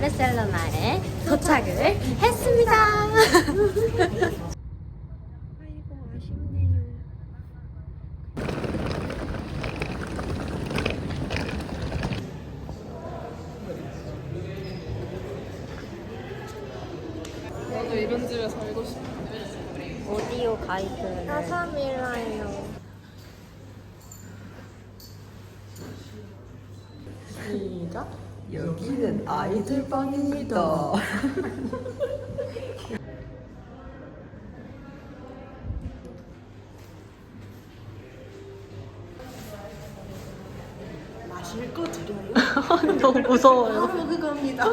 바르셀로나에 도착을 했습니다. 아이고 아쉽네요. 나도 이런 집에 살고 싶어. 오디오 가이드를 사삼일라요. 시작. 여기는 아이들 방입니다. 마실 거 드려요? 너무 무서워요. 바로 그겁니다.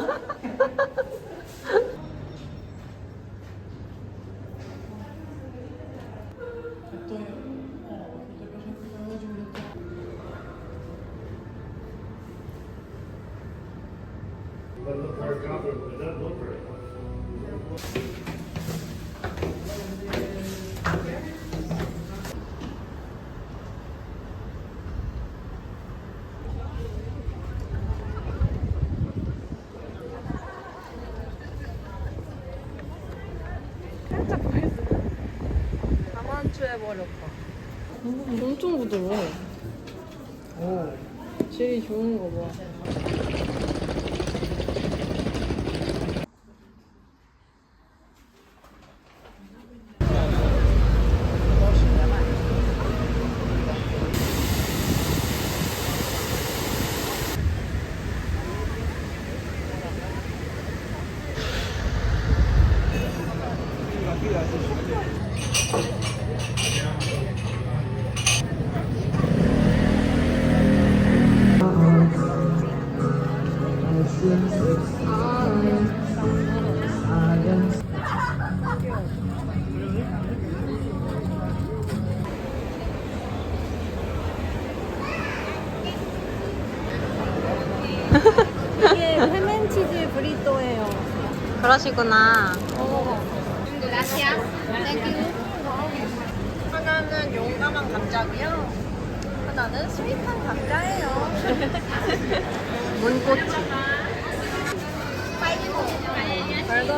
가만추해버렸다. 엄청 부드러워. 오, 질이 좋은 거 봐. 이게 페멘치즈 브리또예요. 그러시구나. 하나는 용감한 감자고요. 하나는 스윗한 감자예요. 문 고추.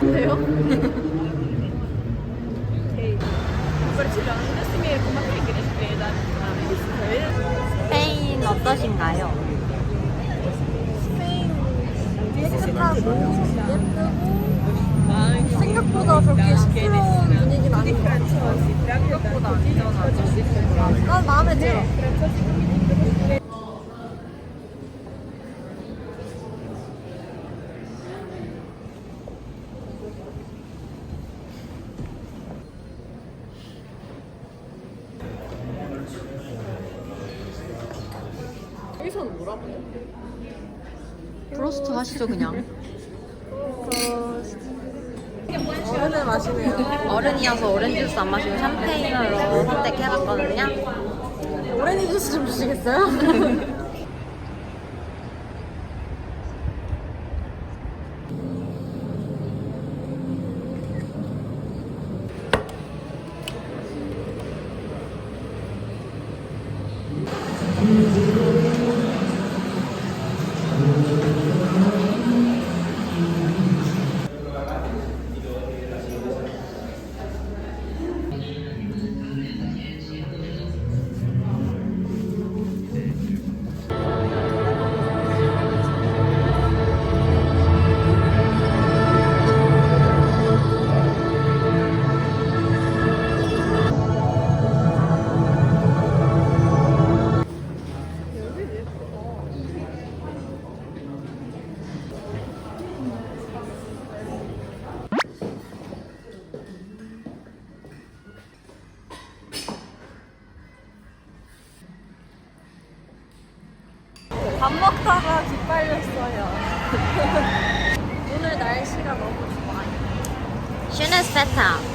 새로 스페 프로스트 하시죠 그냥. 어른을 마시네요. 어른이어서 오렌지 주스 안 마시고 샴페인으로 선택해봤거든요. 오렌지 주스 좀 주시겠어요? 밥 먹다가 기빨렸어요. 오늘 날씨가 너무 좋아요. 슈네스 페타.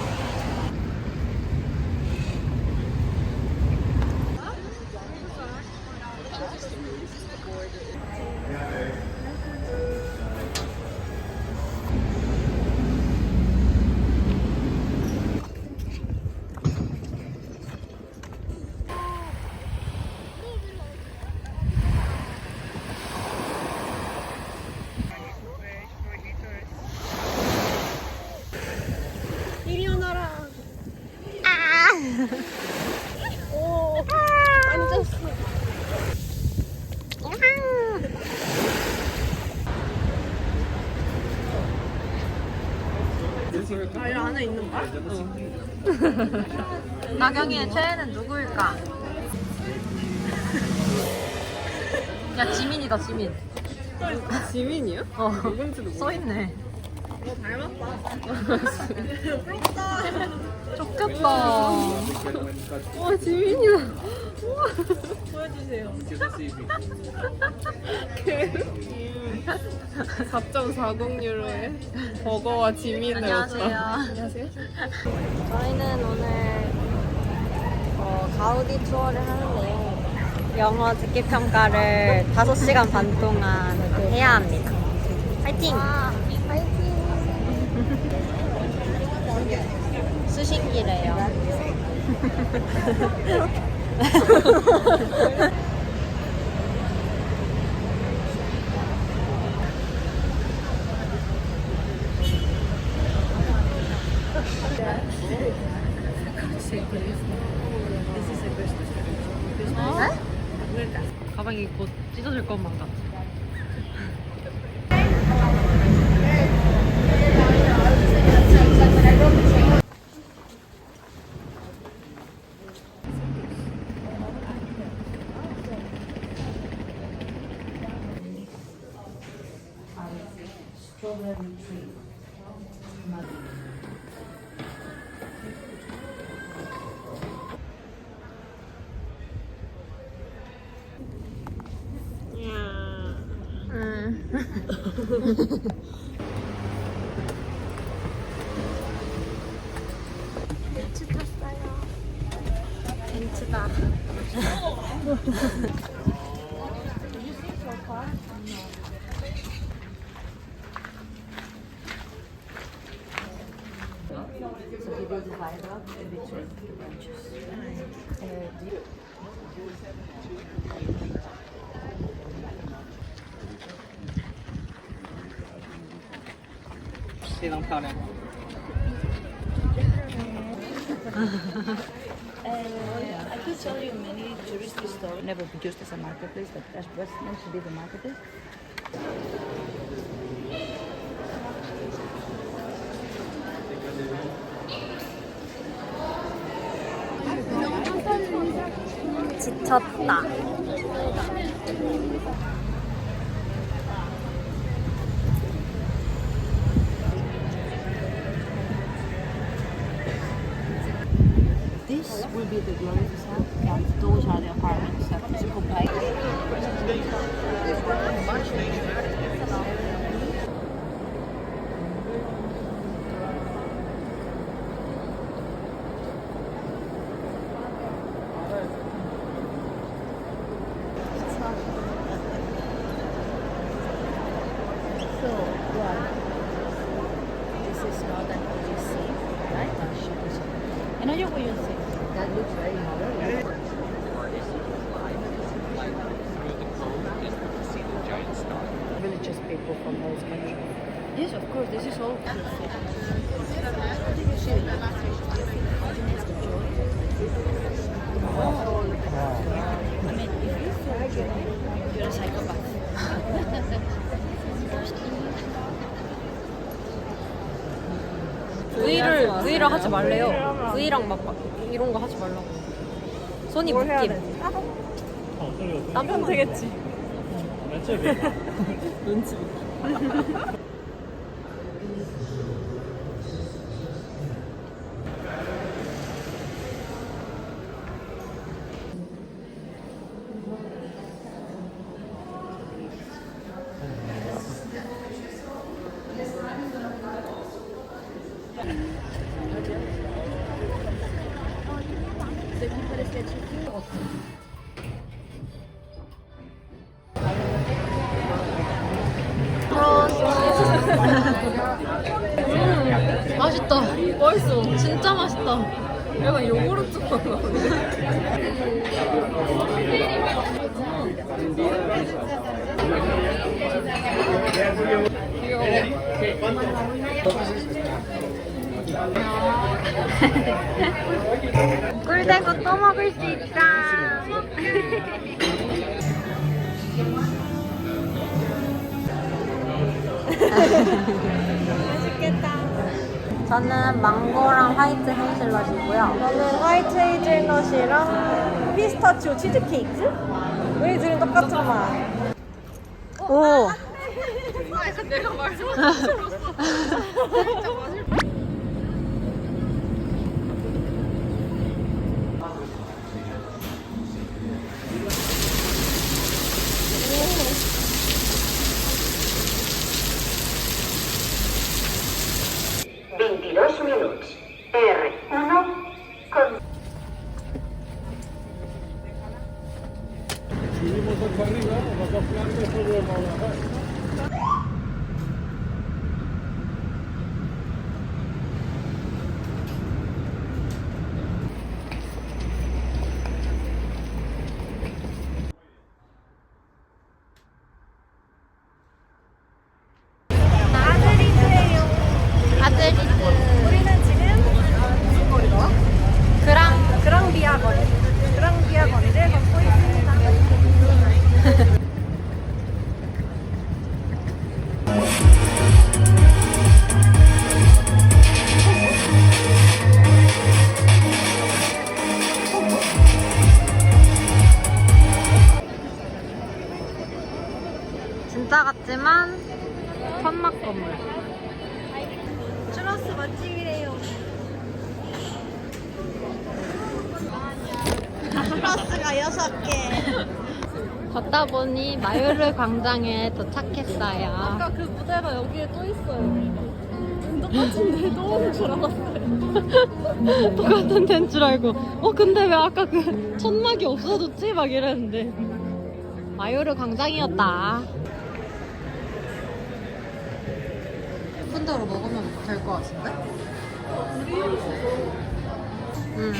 나경이의 최애는 누구일까? 야 지민이다 지민. 지민이야? 어 누군지도 몰라. 써있네. 어, 닮았다. 좋겠다. 와 지민이다. 보여주세요. 4.40 유로에 버거와 지민을 안녕하세요. 얻다. 안녕하세요. 저희는 오늘 어, 가우디 투어를 하는데요. 영어 듣기 평가를 5시간 반 동안 해야 합니다. 파이팅! 파이팅! 수신기래요. 诶呵呵呵呵呵 strawberry tree. Yeah. Uh. So he will divide up between the branches. Uh, I could tell you many touristy never used as a marketplace, but that's meant to be the marketplace. 지쳤다. This will be the facade, and those are the apartments that physical price. So, what? This is not that what you see, right? I know what you see. That looks very modern. Religious people from those countries. Yes, of course. This is all. I mean, if you feel joy, you're a psychopath. V를 V를 하지 말래요. V랑 막, 막 이런 거 하지 말라고. 손이 묶임. 땀면 되겠지. 눈치. 맛있다. 맛있어. 진짜 맛있다. 약간 요구르트. 귀여워. 꿀대고 또 먹을 수 있다. 맛있겠다. 저는 망고랑 화이트 헤이즐넛이고요. 저는 화이트 헤이즐넛이랑 피스타치오 치즈케이크? 우리 둘은 똑같은 맛. 오. Veintidós 보니 마요르 광장에 도착했어요. 아까 그 무대가 여기에 또 있어요. 똑같은데 또 오는 줄 알았어요. 똑같은 데인 줄 알고 어 근데 왜 아까 그 천막이 없어졌지? 막 이랬는데 마요르 광장이었다 큰 대로 먹으면 될 것 같은데? 응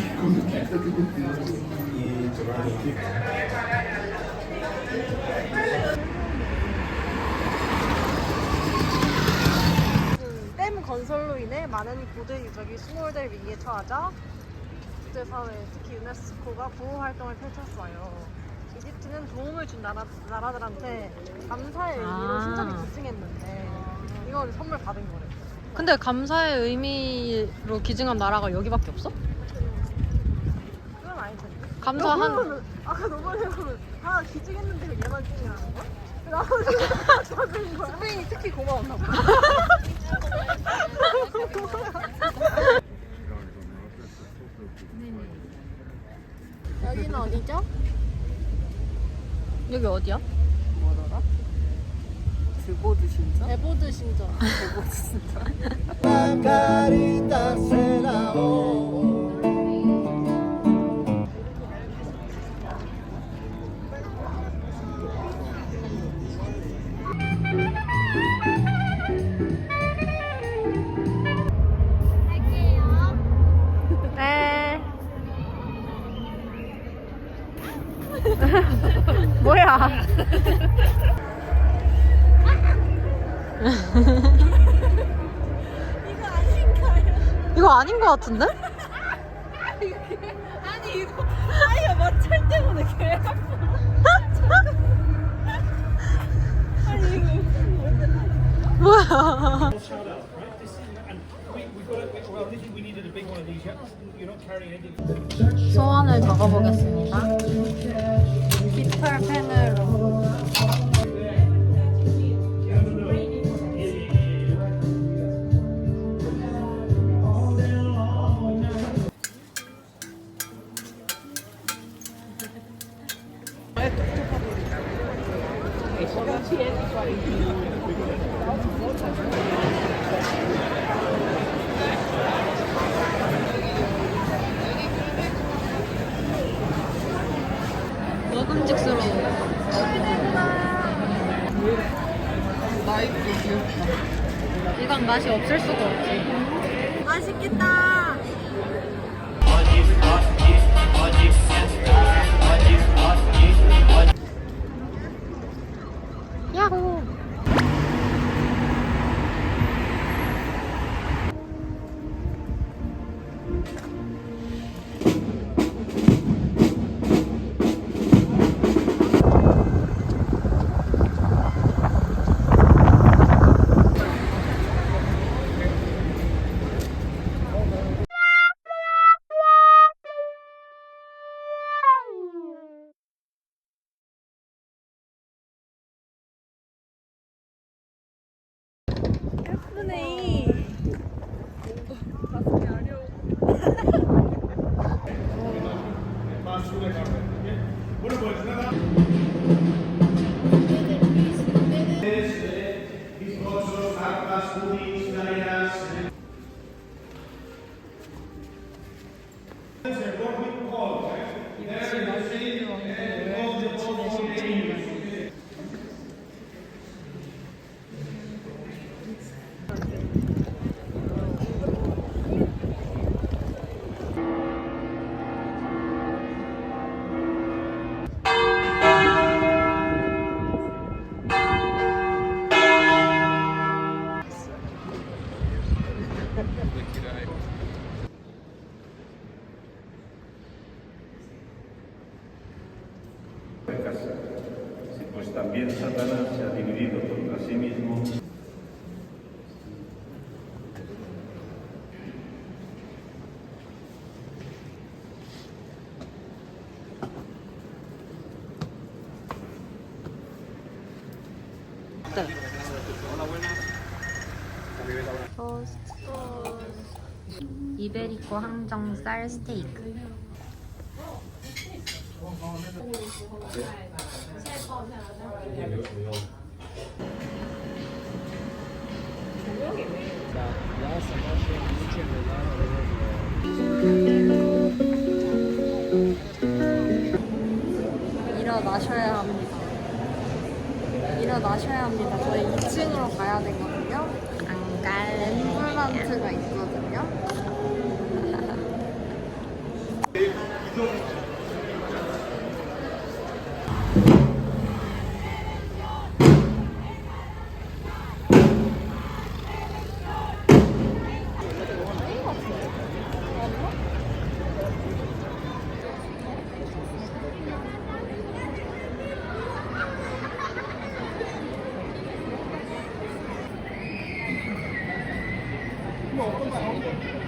댐 건설로 인해 많은 고대 유적이 수몰될 위기에 처하자 국제사회, 특히 유네스코가 보호 활동을 펼쳤어요. 이집트는 도움을 준 나라, 나라들한테 감사의 의미로 아. 신청을 기증했는데 이건 선물 받은 거래. 근데 감사의 의미로 기증한 나라가 여기밖에 없어? 텐데. 감사 한 너무는- 아까 너무는 다 기증했는데 왜 얘만 기증하는 거야? 나머지 다 받은 거야. 스페인이 특히 고마웠나 봐. 여기는 어디죠? 여기 어디야? 드보드 신전? 에보드 신전. 신전. 네. 것 같은데? 아니 이거 아예 마찰 때문에 개 뭐야? 소원을 적어보겠습니다. 깃털 펜으로. 먹음직스러워. 나이도 귀엽다. 이건 맛이 없을 수가 없지. 맛있겠다. 이베리코 항정살 스테이크. 일어나셔야 합니다. 일어나셔야 합니다. 저희 2층으로 가야 되거든요. 안 갈래. 앰플란트가 있거든요. 퍼스트.